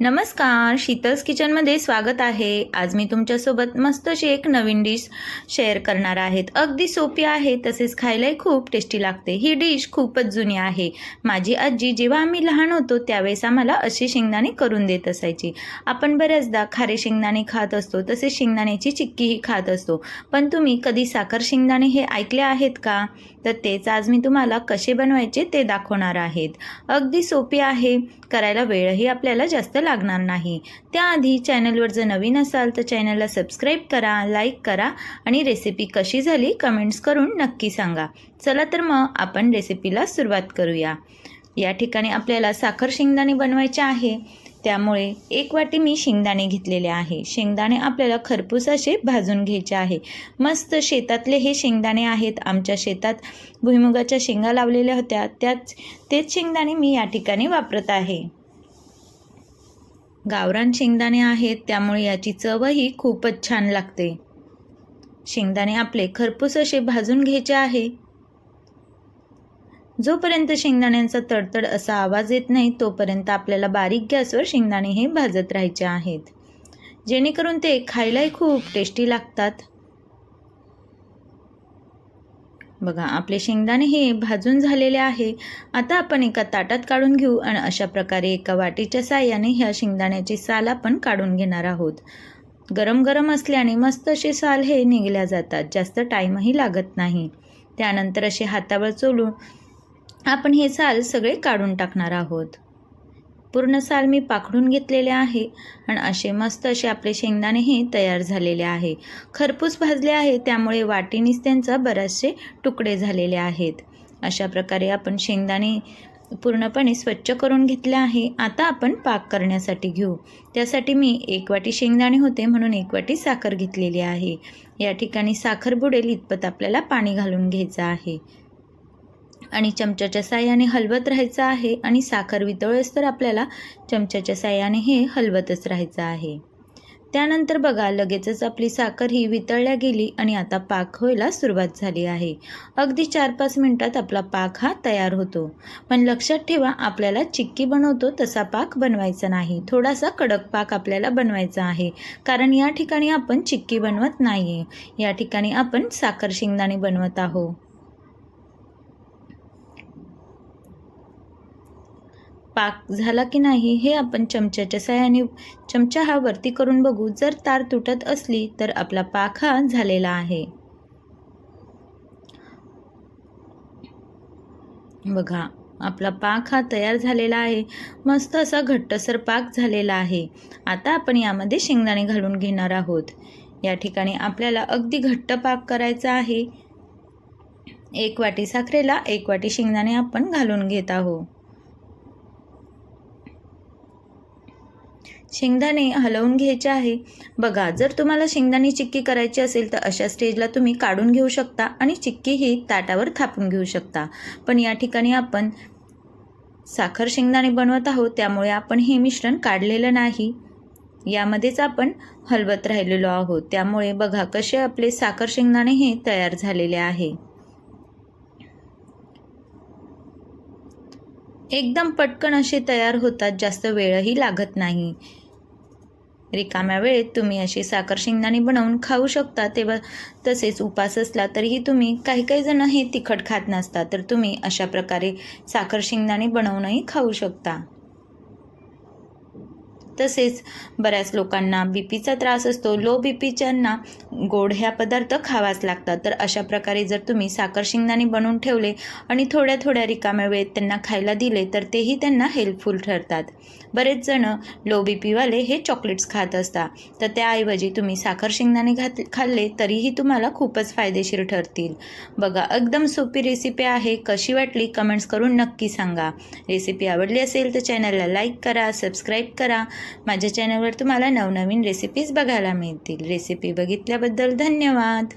नमस्कार शीतल्स किचनमध्ये स्वागत आहे. आज मी तुमच्यासोबत मस्त अशी एक नवीन डिश शेअर करणार आहेत. अगदी सोपी आहे तसेच खायलाही खूप टेस्टी लागते. ही डिश खूपच जुनी आहे. माझी आजी जेव्हा आम्ही लहान होतो त्यावेळेस आम्हाला अशी शेंगदाणे करून देत असायची. आपण बऱ्याचदा खारे शेंगदाणे खात असतो तसेच शेंगदाण्याची चिक्कीही खात असतो. पण तुम्ही कधी साखर शेंगदाणे हे ऐकले आहेत का? तर तेच आज मी तुम्हाला कसे बनवायचे ते दाखवणार आहेत. अगदी सोपी आहे. करायला वेळही आपल्याला जास्त लागणार नाही. त्याआधी चॅनलवर जर नवीन असाल तर चॅनलला सबस्क्राईब करा लाईक करा आणि रेसिपी कशी झाली कमेंट्स करून नक्की सांगा. चला तर मग आपण रेसिपीला सुरुवात करूया. या ठिकाणी आपल्याला साखर शेंगदाणे बनवायचे आहे. त्यामुळे एक वाटी मी शेंगदाणे घेतलेले आहे. शेंगदाणे आपल्याला खरपूस असे भाजून घ्यायचे आहे. मस्त शेतातले हे शेंगदाणे आहेत. आमच्या शेतात भुईमुगाच्या शेंगा लावलेल्या होत्या. त्याच तेच शेंगदाणे मी या ठिकाणी वापरत आहे. गावरान शेंगदाणे आहेत त्यामुळे याची चवही खूपच छान लागते. शेंगदाणे आपले खरपूस असे भाजून घ्यायचे आहे. जोपर्यंत शेंगदाण्यांचा तडतड असा आवाज येत नाही तोपर्यंत आपल्याला बारीक गॅसवर शेंगदाणे हे भाजत राहायचे आहेत. जेणेकरून ते खायलाही खूप टेस्टी लागतात. बघा आपले शेंगदाणे हे भाजून झालेले आहे. आता आपण एका ताटात काढून घेऊ आणि अशा प्रकारे एका वाटीच्या साह्याने ह्या शेंगदाण्याची साल आपण काढून घेणार आहोत. गरम गरम असल्याने मस्त असे साल हे निघल्या जातात जास्त टाईमही लागत नाही. त्यानंतर असे हातावर चोलून आपण हे साल सगळे काढून टाकणार आहोत. पूर्ण साल मी पाखडून घेतलेले आहे आणि असे मस्त असे आपले शेंगदाणे हे तयार झालेले आहे. खरपूस भाजले आहे त्यामुळे वाटीनीच त्यांचा बरेचसे तुकडे झालेले आहेत. अशा प्रकारे आपण शेंगदाणे पूर्णपणे स्वच्छ करून घेतले आहे. आता आपण पाक करण्यासाठी घेऊ. त्यासाठी मी एक वाटी शेंगदाणे होते म्हणून एक वाटी साखर घेतलेली आहे. या ठिकाणी साखर बुडेल इतपत आपल्याला पाणी घालून घ्यायचं आहे. आणि चमच्याच्या साह्याने हलवत राहायचं आहे आणि साखर वितळेस तर आपल्याला चमच्याच्या साह्याने हे हलवतच राहायचं आहे. त्यानंतर बघा लगेचच आपली साखर ही वितळल्या गेली आणि आता पाक व्हायला सुरुवात झाली आहे. अगदी चार पाच मिनटात आपला पाक हा तयार होतो. पण लक्षात ठेवा आपल्याला चिक्की बनवतो तसा पाक बनवायचा नाही. थोडासा कडक पाक आपल्याला बनवायचा आहे. कारण या ठिकाणी आपण चिक्की बनवत नाही आहे या ठिकाणी आपण साखर शेंगदाणे बनवत आहोत. पाक झाला की नाही हे आपण चमच्याच्या सहाय्याने चमचा हा वरती करून बघू. जर तार तुटत असली तर आपला पाक हा झालेला आहे. बघा आपला पाक हा तयार झालेला आहे. मस्त असा घट्टसर पाक झालेला आहे. आता आपण यामध्ये शेंगदाणे घालून घेणार आहोत. या ठिकाणी आपल्याला अगदी घट्ट पाक करायचा आहे. एक वाटी साखरेला एक वाटी शेंगदाणे आपण घालून घेत आहोत. शेंगदाणे हलवून घ्यायचे आहे. बघा जर तुम्हाला शेंगदाणे चिक्की करायची असेल तर अशा स्टेजला तुम्ही काढून घेऊ शकता आणि चिक्की ही ताटावर थापून घेऊ शकता. पण या ठिकाणी आपण साखर शेंगदाणे बनवत आहोत त्यामुळे आपण हे मिश्रण काढलेलं नाही. यामध्येच आपण हलवत राहिलेलो आहोत. त्यामुळे बघा कसे आपले साखर शेंगदाणे हे तयार झालेले आहे. एकदम पटकन असे तयार होतात जास्त वेळही लागत नाही. रिकाम्या वेळेत तुम्ही अशी साखर शेंगदाणे बनवून खाऊ शकता तेव्हा तसेच उपास असला तरीही तुम्ही काही काही जण हे तिखट खात नसता तर तुम्ही अशा प्रकारे साखर शेंगदाणे बनवूनही खाऊ शकता. तसेच बऱ्याच लोकांना बी पीचा त्रास असतो. लो बी पीच्यांना गोड ह्या पदार्थ खावाच लागतात. तर अशा प्रकारे जर तुम्ही साखर शेंगदाणे बनवून ठेवले आणि थोड्या थोड्या रिकाम्या वेळेत त्यांना खायला दिले तर तेही त्यांना हेल्पफुल ठरतात. बरेच जण लो बी पीवाले हे चॉकलेट्स खात असतात. तर त्याऐवजी तुम्ही साखर शेंगदाणे घात खाल्ले तरीही तुम्हाला खूपच फायदेशीर ठरतील. बघा एकदम सोपी रेसिपी आहे. कशी वाटली? कमेंट्स करून नक्की सांगा. रेसिपी आवडली असेल तर चॅनलला लाईक करा सबस्क्राईब करा. माझ्या चॅनलवर तुम्हाला नवनवीन रेसिपीज बघायला मिळतील. रेसिपी बघितल्याबद्दल धन्यवाद.